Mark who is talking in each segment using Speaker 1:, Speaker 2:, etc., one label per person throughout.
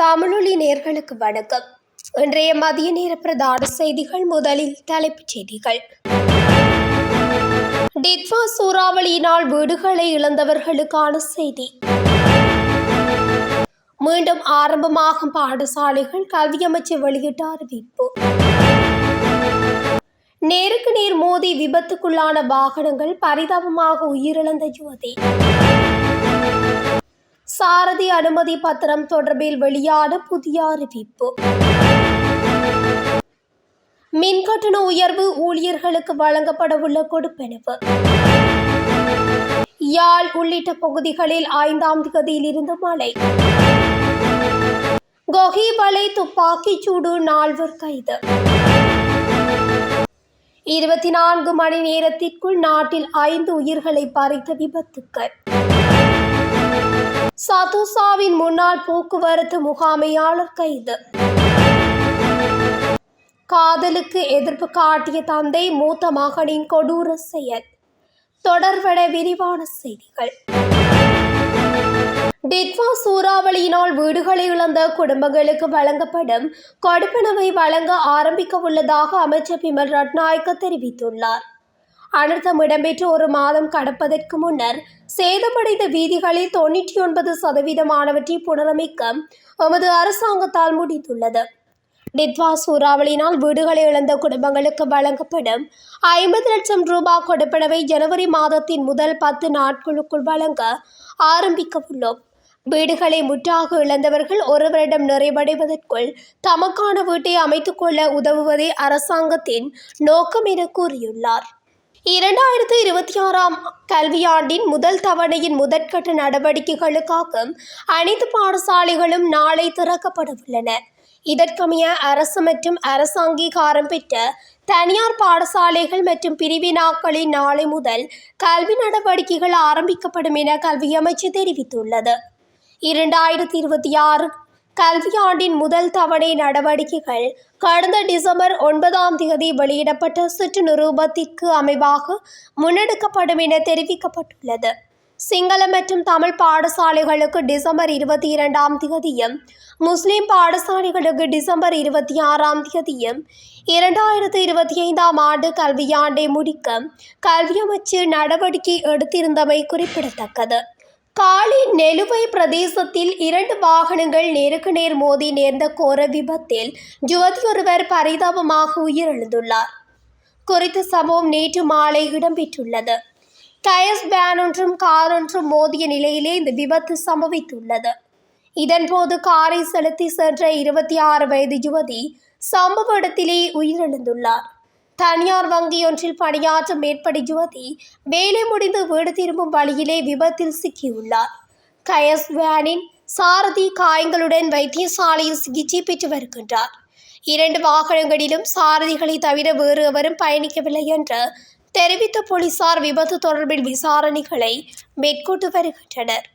Speaker 1: தமிழொலி நேர்களுக்கு வணக்கம். இன்றைய மதிய நேர பிரதான செய்திகள் முதலில் தலைப்புச் செய்திகள். டிட்வா சூறாவளியினால் வீடுகளை இழந்தவர்களுக்கான செய்தி. மீண்டும் ஆரம்பமாகும் பாடசாலைகள் கல்வி அமைச்சர் வெளியிட்ட அறிவிப்பு. நேருக்கு நேர் மோதி விபத்துக்குள்ளான வாகனங்கள் பரிதாபமாக உயிரிழந்த யுவதி. சாரதி அனுமதி பத்திரம் தொடர்பில் வெளியான புதிய அறிவிப்பு. மின் கட்டண உயர்வு ஊழியர்களுக்கு வழங்கப்படவுள்ள கொடுப்பெனவு. யாழ் உள்ளிட்ட பகுதிகளில் ஐந்தாம் தேதியில் இருந்து மழை. கொஹிபலை துப்பாக்கிச் சூடு நால்வர் கைது. இருபத்தி நான்கு மணி நேரத்திற்குள் நாட்டில் ஐந்து உயிர்களை பறித்த விபத்துக்கள். சதுசாவின் முன்னாள் போக்குவரத்து முகாமையாளர் கைது. காதலுக்கு எதிர்ப்பு காட்டிய தந்தை மூத்த மகனின் கொடூர செயல். தொடர்பட விரிவான செய்திகள். டிட்வா சூறாவளியினால் வீடுகளை இழந்த குடும்பங்களுக்கு வழங்கப்படும் கொடுப்பனவை வழங்க ஆரம்பிக்க உள்ளதாக அமைச்சர் பிமல் ரட்நாயக்க தெரிவித்துள்ளார். அனர்த்தம் இடம்பெற்று ஒரு மாதம் கடப்பதற்கு முன்னர் சேதமடைந்த வீதிகளில் தொண்ணூற்றி ஒன்பது சதவீதமானவற்றை புனரமைக்க எமது அரசாங்கத்தால் முடிந்துள்ளது டிட்வா சூறாவளியினால் வீடுகளை இழந்த குடும்பங்களுக்கு வழங்கப்படும் ஐம்பது லட்சம் ரூபாய் கொடுப்பனவை ஜனவரி மாதத்தின் முதல் பத்து நாட்களுக்குள் வழங்க ஆரம்பிக்க உள்ளோம் வீடுகளை முற்றாக இழந்தவர்கள் ஒரு வருடம் நிறைவடைவதற்குள் தமக்கான வீட்டை அமைத்துக்கொள்ள உதவுவதே அரசாங்கத்தின் நோக்கம் என கூறியுள்ளார். இரண்டாயிரத்து இருபத்தி ஆறாம் கல்வியாண்டின் முதல் தவணையின் முதற்கட்ட நடவடிக்கைகளுக்காக அனைத்து பாடசாலைகளும் நாளை திறக்கப்படவுள்ளன. இதற்கமைய அரசு மற்றும் அரசு அங்கீகாரம் பெற்ற தனியார் பாடசாலைகள் மற்றும் பிரிவினாக்களின் நாளை முதல் கல்வி நடவடிக்கைகள் ஆரம்பிக்கப்படும் என கல்வி அமைச்சு தெரிவித்துள்ளது. இரண்டாயிரத்தி இருபத்தி ஆறு கல்வியாண்டின் முதல் தவணை நடவடிக்கைகள் கடந்த டிசம்பர் ஒன்பதாம் தேதி வெளியிடப்பட்ட சுற்று நிரூபத்திற்கு அமைவாக முன்னெடுக்கப்படும் என தெரிவிக்கப்பட்டுள்ளது. சிங்கள மற்றும் தமிழ் பாடசாலைகளுக்கு டிசம்பர் இருபத்தி இரண்டாம் தேதியும் முஸ்லிம் பாடசாலைகளுக்கு டிசம்பர் இருபத்தி ஆறாம் தேதியும் இரண்டாயிரத்து இருபத்தி ஐந்தாம் ஆண்டு கல்வியாண்டை முடிக்க கல்வி அமைச்சு நடவடிக்கை எடுத்திருந்தமை குறிப்பிடத்தக்கது. காலி நெலுவை பிரதேசத்தில் இரண்டு வாகனங்கள் நேருக்கு நேர் மோதி நேர்ந்த கோர விபத்தில் யுவதியொருவர் பரிதாபமாக உயிரிழந்துள்ளார். குறித்த சம்பவம் நேற்று மாலை இடம்பெற்றுள்ளது. டயர்ஸ் வேன் ஒன்றும் கார் ஒன்றும் மோதிய நிலையிலே இந்த விபத்து சம்பவித்துள்ளது. இதன்போது காரை செலுத்தி சென்ற இருபத்தி ஆறு வயது யுவதி சம்பவ இடத்திலே உயிரிழந்துள்ளார். தனியார் வங்கியொன்றில் பணியாற்றும் மேற்படி யுவதி வேலை முடிந்து வீடு திரும்பும் வழியிலே விபத்தில் சிக்கியுள்ளார். கயஸ் வேனின் சாரதி காயங்களுடன் வைத்தியசாலையில் சிகிச்சை பெற்று வருகின்றார். இரண்டு வாகனங்களிலும் சாரதிகளை தவிர வேறு எவரும் பயணிக்கவில்லை என்று தெரிவித்த போலீசார் விபத்து தொடர்பில் விசாரணைகளை மேற்கொண்டு வருகின்றனர்.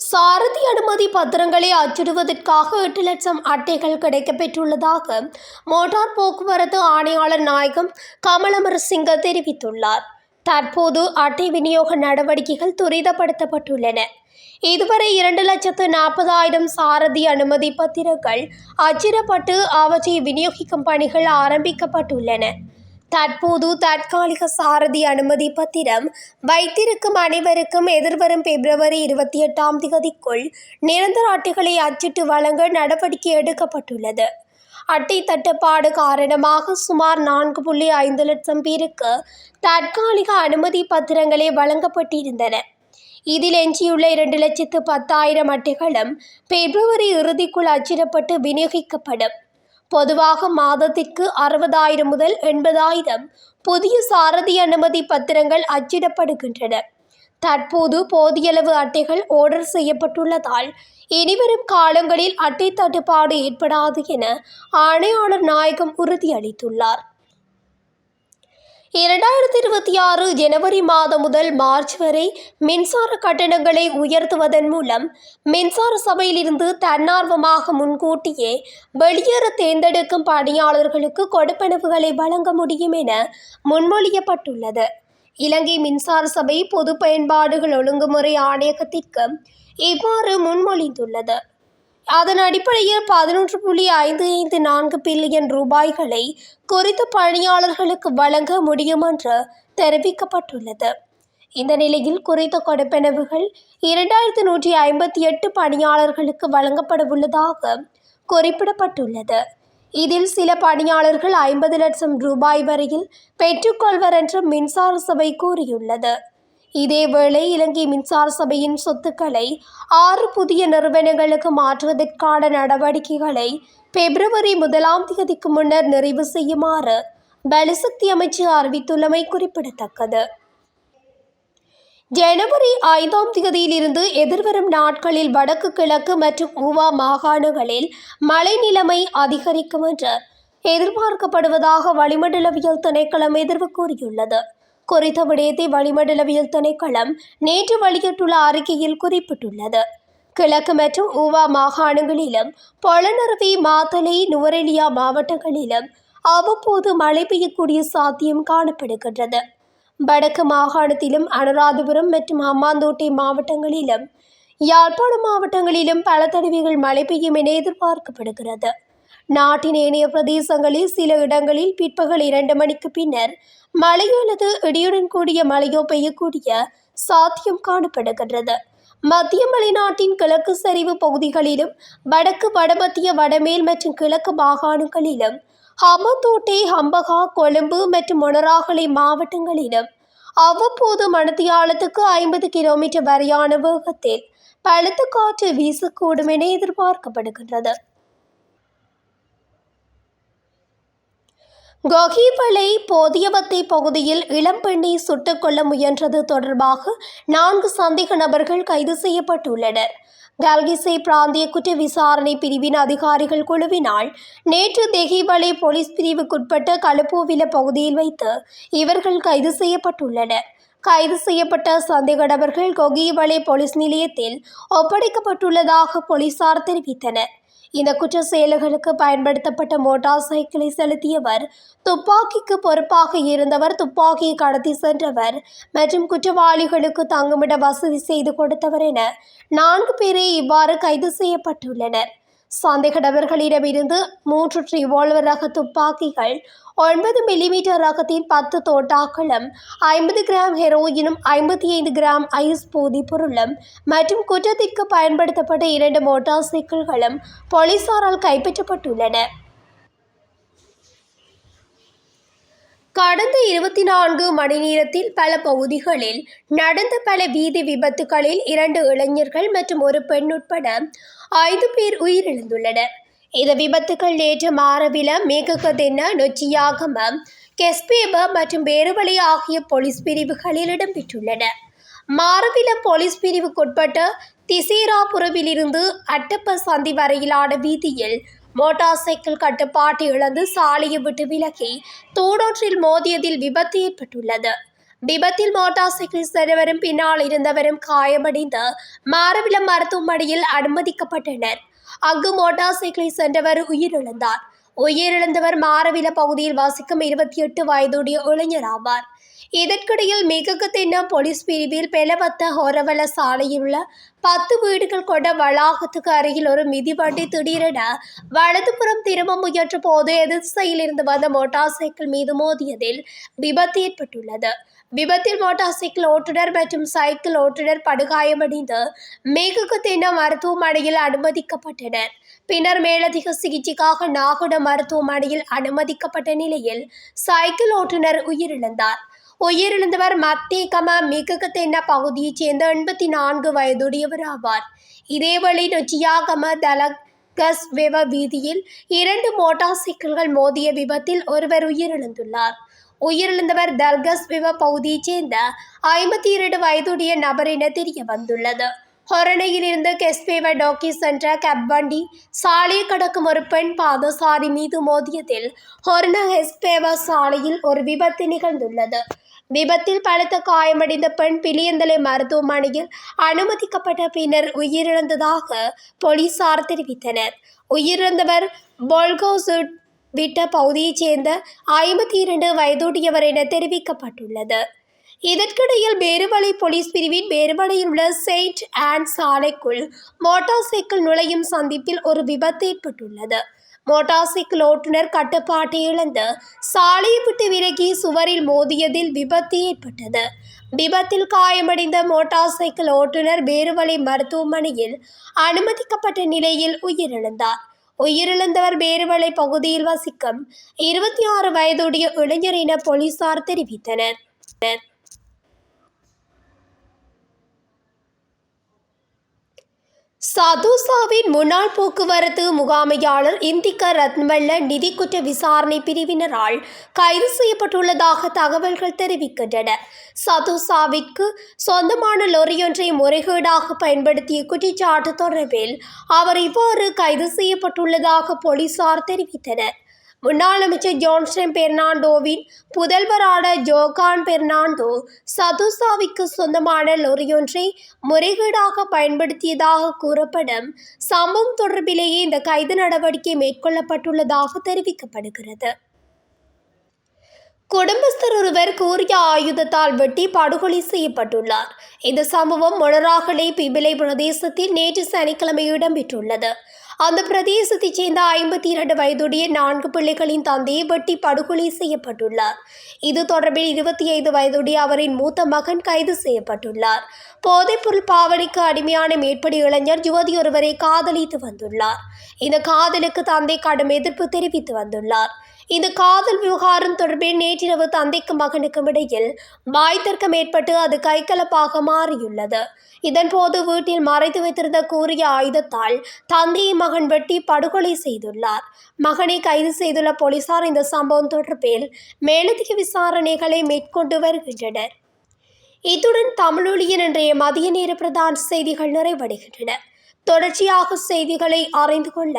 Speaker 1: சாரதி அனுமதி பத்திரங்களை அச்சிடுவதற்காக எட்டு லட்சம் அட்டைகள் கிடைக்கப்பெற்றுள்ளதாக மோட்டார் போக்குவரத்து ஆணையாளர் நாயகம் கமலமரசிங்க தெரிவித்துள்ளார். தற்போது அட்டை விநியோக நடவடிக்கைகள் துரிதப்படுத்தப்பட்டுள்ளன. இதுவரை இரண்டு லட்சத்து நாற்பதாயிரம் சாரதி அனுமதி பத்திரங்கள் அச்சிடப்பட்டு அவற்றை விநியோகிக்கும் பணிகள் ஆரம்பிக்கப்பட்டுள்ளன. தற்போது தற்காலிக சாரதி அனுமதி பத்திரம் வைத்திருக்கும் அனைவருக்கும் எதிர்வரும் பிப்ரவரி இருபத்தி எட்டாம் தேதிக்குள் நிரந்தர அட்டைகளை அச்சிட்டு வழங்க நடவடிக்கை எடுக்கப்பட்டுள்ளது. அட்டை தட்டுப்பாடு காரணமாக சுமார் நான்கு புள்ளி ஐந்து லட்சம் பேருக்கு தற்காலிக அனுமதி பத்திரங்களே வழங்கப்பட்டிருந்தன. இதில் எஞ்சியுள்ள இரண்டு லட்சத்து பத்தாயிரம் அட்டைகளும் பிப்ரவரி இறுதிக்குள் அச்சிடப்பட்டு விநியோகிக்கப்படும். பொதுவாக மாதத்திற்கு அறுபதாயிரம் முதல் எண்பதாயிரம் புதிய சாரதி அனுமதி பத்திரங்கள் அச்சிடப்படுகின்றன. தற்போது போதியளவு அட்டைகள் ஆர்டர் செய்யப்பட்டுள்ளதால் இனிவரும் காலங்களில் அட்டை தட்டுப்பாடு ஏற்படாது என ஆணையாளர் நாயகம் உறுதியளித்துள்ளார். இரண்டாயிரத்தி இருபத்தி ஆறு ஜனவரி மாதம் முதல் மார்ச் வரை மின்சார கட்டணங்களை உயர்த்துவதன் மூலம் மின்சார சபையிலிருந்து தன்னார்வமாக முன்கூட்டியே வெளியேற தேர்ந்தெடுக்கும் பணியாளர்களுக்கு கொடுப்பனவுகளை வழங்க முடியும் என முன்மொழியப்பட்டுள்ளது. இலங்கை மின்சார சபை பொது பயன்பாடுகள் ஒழுங்குமுறை ஆணையகத்திற்கு இவ்வாறு முன்மொழிந்துள்ளது. அதன் அடிப்படையில் பதினொன்று புள்ளி ஐந்து ஐந்து நான்கு பில்லியன் ரூபாய்களை குறித்த பணியாளர்களுக்கு வழங்க முடியும் என்று தெரிவிக்கப்பட்டுள்ளது. இந்த நிலையில் குறித்த கொடுப்பெனவுகள் இரண்டாயிரத்து நூற்றி ஐம்பத்தி எட்டு பணியாளர்களுக்கு வழங்கப்பட உள்ளதாக குறிப்பிடப்பட்டுள்ளது. இதில் சில பணியாளர்கள் ஐம்பது லட்சம் ரூபாய் வரையில் பெற்றுக்கொள்வர் என்று மின்சார சபை கூறியுள்ளது. இதேவேளை இலங்கை மின்சார சபையின் சொத்துக்களை ஆறு புதிய நிறுவனங்களுக்கு மாற்றுவதற்கான நடவடிக்கைகளை பிப்ரவரி முதலாம் தேதிக்கு முன்னர் நிறைவு செய்யுமாறு பலசக்தி அமைச்சு அறிவித்துள்ளமை குறிப்பிடத்தக்கது. ஜனவரி ஐந்தாம் தேதியிலிருந்து எதிர்வரும் நாட்களில் வடக்கு கிழக்கு மற்றும் ஊவா மாகாணங்களில் மழை நிலைமை அதிகரிக்கும் என்று எதிர்பார்க்கப்படுவதாக வளிமண்டலவியல் திணைக்களம் எதிர்வு கூறியுள்ளது. குறித்த விடயத்தை வளிமண்டலவியல் திணைக்களம் நேற்று வெளியிட்டுள்ள அறிக்கையில் குறிப்பிட்டுள்ளது. கிழக்கு மற்றும் ஊவா மாகாணங்களிலும் பொலனறுவி மாத்தலை நுவரெலியா மாவட்டங்களிலும் அவ்வப்போது மழை பெய்யக்கூடிய சாத்தியம் காணப்படுகின்றது. வடக்கு மாகாணத்திலும் அனுராதபுரம் மற்றும் அம்மாந்தோட்டை மாவட்டங்களிலும் யாழ்ப்பாண மாவட்டங்களிலும் பல தடவைகள் மழை பெய்யும் என எதிர்பார்க்கப்படுகிறது. நாட்டின் ஏனைய பிரதேசங்களில் சில இடங்களில் பிற்பகல் இரண்டு மணிக்கு பின்னர் மழையோ அல்லது இடியுடன் கூடிய மழையோ பெய்யக்கூடிய சாத்தியம் காணப்படுகின்றது. மத்திய மலைநாட்டின் கிழக்கு சரிவு பகுதிகளிலும் வடக்கு வடமத்திய வடமேல் மற்றும் கிழக்கு மாகாணங்களிலும் ஹமந்தோட்டை ஹம்பகா கொழும்பு மற்றும் மொனராகலை மாவட்டங்களிலும் அவ்வப்போது மணத்தியாலத்துக்கு ஐம்பது கிலோமீட்டர் வரையான வேகத்தில் பலத்த காற்று வீசக்கூடும் என எதிர்பார்க்கப்படுகின்றது. கொகிவலை போதியவத்தை பகுதியில் இளம்பெண்ணை சுட்டுக் கொள்ள முயன்றது தொடர்பாக நான்கு சந்தேக நபர்கள் கைது செய்யப்பட்டுள்ளனர். கல்கிசை பிராந்திய குற்ற விசாரணை பிரிவின் அதிகாரிகள் குழுவினால் நேற்று தெஹிவலை போலீஸ் பிரிவுக்குட்பட்ட கலுப்பூவில பகுதியில் வைத்து இவர்கள் கைது செய்யப்பட்டுள்ளனர். கைது செய்யப்பட்ட சந்தேக நபர்கள் கொகிவலை போலீஸ் நிலையத்தில் ஒப்படைக்கப்பட்டுள்ளதாக போலீசார் தெரிவித்தனர். இந்த குற்ற செயல்களுக்கு பயன்படுத்தப்பட்ட மோட்டார் சைக்கிளை செலுத்தியவர் துப்பாக்கிக்கு பொறுப்பாக இருந்தவர் துப்பாக்கியை கடத்தி சென்றவர் மற்றும் குற்றவாளிகளுக்கு தங்குமிட வசதி செய்து கொடுத்தவர் என நான்கு பேரே இவ்வாறு கைது செய்யப்பட்டுள்ளனர். சந்தேக நபர்களிடமிருந்து மூன்று ரிவால்வர் ரக துப்பாக்கிகள் ஒன்பது மில்லிமீட்டர் ரகத்தின் பத்து தோட்டாக்களும் ஐம்பது கிராம் ஹெரோயினும் ஐம்பத்தி ஐந்து கிராம் ஐஸ் போதைப் பொருளும் மற்றும் குற்றத்திற்கு பயன்படுத்தப்பட்ட இரண்டு மோட்டார் சைக்கிள்களும் போலீசாரால் கைப்பற்றப்பட்டுள்ளன. கடந்த இருபத்தி நான்கு மணி நேரத்தில் பல பகுதிகளில் நடந்த பல வீதி விபத்துகளில் இரண்டு இளைஞர்கள் மற்றும் ஒரு பெண் உட்பட ஐந்து பேர் உயிரிழந்துள்ளனர். இந்த விபத்துகள் நேற்று மாரவில மேககதென்ன நொச்சியாகம கெஸ்பேப மற்றும் வேறுவழி ஆகிய போலீஸ் பிரிவுகளில் இடம்பெற்றுள்ளன. மாரவில போலீஸ் பிரிவுக்குட்பட்ட திசேராபுரவிலிருந்து அட்டப்ப சந்தி வரையிலான வீதியில் மோட்டார் சைக்கிள் கட்டுப்பாட்டை இழந்து சாலையை விட்டு விலகி தூடொற்றில் மோதியதில் விபத்து ஏற்பட்டுள்ளது. விபத்தில் மோட்டார் சைக்கிள் சென்றவரும் பின்னால் இருந்தவரும் காயமடைந்து மாரவிலம் மருத்துவமனையில் அனுமதிக்கப்பட்டனர். அங்கு மோட்டார் சைக்கிளில் சென்றவர் உயிரிழந்தார். உயிரிழந்தவர் மாரவில பகுதியில் வசிக்கும் இருபத்தி எட்டு வயதுடைய இளைஞர் ஆவார். இதற்கிடையில் மிகத்தின போலீஸ் பிரிவில் பெலவத்த ஹோரவல சாலையில் உள்ள பத்து வீடுகள் கொண்ட வளாகத்துக்கு அருகில் ஒரு மிதிவண்டி திடீரென வலதுபுறம் திரும்ப முயன்ற போது எதிர்சையில் இருந்து வந்த மோட்டார் சைக்கிள் மீது மோதியதில் விபத்து ஏற்பட்டுள்ளது. விபத்தில் மோட்டார் சைக்கிள் ஓட்டுநர் மற்றும் சைக்கிள் ஓட்டுநர் படுகாயமடைந்து மேககத்தின மருத்துவமனையில் அனுமதிக்கப்பட்டனர். பின்னர் மேலதிக சிகிச்சைக்காக நாகுட மருத்துவமனையில் அனுமதிக்கப்பட்ட நிலையில் சைக்கிள் ஓட்டுநர் உயிரிழந்தார். உயிரிழந்தவர் மத்தேகம மிககத்தென்ன பகுதியைச் சேர்ந்த எண்பத்தி நான்கு வயதுடையவர் ஆவார். இதேவழி நொச்சியாகம தலகஸ் வெவ வீதியில் இரண்டு மோட்டார் சைக்கிள்கள் மோதிய விபத்தில் ஒருவர் உயிரிழந்துள்ளார். உயிரிழந்தவர் தல்கஸ் விவ பகுதியைச் சேர்ந்த ஐம்பத்தி இரண்டு வயதுடைய நபர் என தெரிய வந்துள்ளது. ஹொரணையிலிருந்து கெஸ்பேவ டோக்கி சென்ற கப் வண்டி சாலையை கடக்கும் ஒரு பெண் பாதசாரி மீது மோதியதில் ஹொர்ன ஹெஸ்பேவ சாலையில் ஒரு விபத்து நிகழ்ந்துள்ளது. விபத்தில் பலத்த காயமடைந்த பெண் பிலியந்தலை மருத்துவமனையில் அனுமதிக்கப்பட்ட பின்னர் உயிரிழந்ததாக போலீசார் தெரிவித்தனர். உயிரிழந்தவர் பொல்கோசுட் விட்ட பகுதியைச் சேர்ந்த ஐம்பத்தி இரண்டு வயதுடையவர் என தெரிவிக்கப்பட்டுள்ளது. இதற்கிடையில் பேருவளை போலீஸ் பிரிவின் பேருவளையில் உள்ள செயின்ட் ஆன் சாலைக்குள் மோட்டார் சைக்கிள் நுழையும் சந்திப்பில் ஒரு விபத்து ஏற்பட்டுள்ளது. மோட்டார் சைக்கிள் ஓட்டுநர் கட்டுப்பாட்டை இழந்து சாலையை விட்டு விலகி சுவரில் மோதியதில் விபத்து ஏற்பட்டது. விபத்தில் காயமடைந்த மோட்டார் சைக்கிள் ஓட்டுநர் பேருவளை மருத்துவமனையில் அனுமதிக்கப்பட்ட நிலையில் உயிரிழந்தார். உயிரிழந்தவர் பேருவளை பகுதியில் வசிக்கும் இருபத்தி ஆறு வயதுடைய இளைஞர் என போலீசார் தெரிவித்தனர். சதுசாவின் முன்னாள் போக்குவரத்து முகாமையாளர் இந்திக்க ரத்மல்ல நிதி குற்ற விசாரணை பிரிவினரால் கைது செய்யப்பட்டுள்ளதாக தகவல்கள் தெரிவிக்கின்றன. சதுசாவிற்கு சொந்தமான லொரியொன்றை முறைகேடாக பயன்படுத்திய குற்றச்சாட்டு தொடர்பில் அவர் இவ்வாறு கைது செய்யப்பட்டுள்ளதாக போலீசார் தெரிவித்தனர். முன்னாள் அமைச்சர் ஜான்ஸ்டன் பெர்னாண்டோவின் புதல்வரான ஜோகான் பெர்னாண்டோ சதுசாவிக்கு சொந்தமான லொரியொன்றை முறைகேடாக பயன்படுத்தியதாக கூறப்படும். சம்பவம் தொடர்பிலேயே இந்த கைது நடவடிக்கை மேற்கொள்ளப்பட்டுள்ளதாக தெரிவிக்கப்படுகிறது. குடும்பஸ்தர் ஒருவர் கூறிய ஆயுதத்தால் வெட்டி படுகொலை செய்யப்பட்டுள்ளார். இந்த சம்பவம் மொனராகலை பிபிலை பிரதேசத்தில் நேற்று சனிக்கிழமை இடம்பெற்றுள்ளது. அந்த பிரதேசத்தைச் சேர்ந்த ஐம்பத்தி இரண்டு வயதுடைய நான்கு பிள்ளைகளின் தந்தையை வெட்டி படுகொலை செய்யப்பட்டுள்ளார். இது தொடர்பில் இருபத்தி ஐந்து வயதுடைய அவரின் மூத்த மகன் கைது செய்யப்பட்டுள்ளார். போதைப்பொருள் பாவனைக்கு அடிமையான மேற்படி இளைஞர் யுவதி ஒருவரை காதலித்து வந்துள்ளார். இந்த காதலுக்கு தந்தை கடும் எதிர்ப்பு தெரிவித்து வந்துள்ளார். இந்த காதல் விவகாரம் தொடர்பில் நேற்றிரவு தந்தைக்கும் மகனுக்கும் இடையில் வாய் தர்க்கம் ஏற்பட்டு அது கைகலப்பாக மாறியுள்ளது. இதன்போது வீட்டில் மறைத்து வைத்திருந்த கூறிய ஆயுதத்தால் தந்தையை மகன் வெட்டி படுகொலை செய்துள்ளார். மகனை கைது செய்துள்ள போலீசார் இந்த சம்பவம் தொடர்பில் மேலதிக விசாரணைகளை மேற்கொண்டு வருகின்றனர். இத்துடன் தமிழொலியின் இன்றைய மதிய நேர பிரதான செய்திகள் நிறைவடைகின்றன. தொடர்ச்சியாக செய்திகளை அறிந்து கொள்ள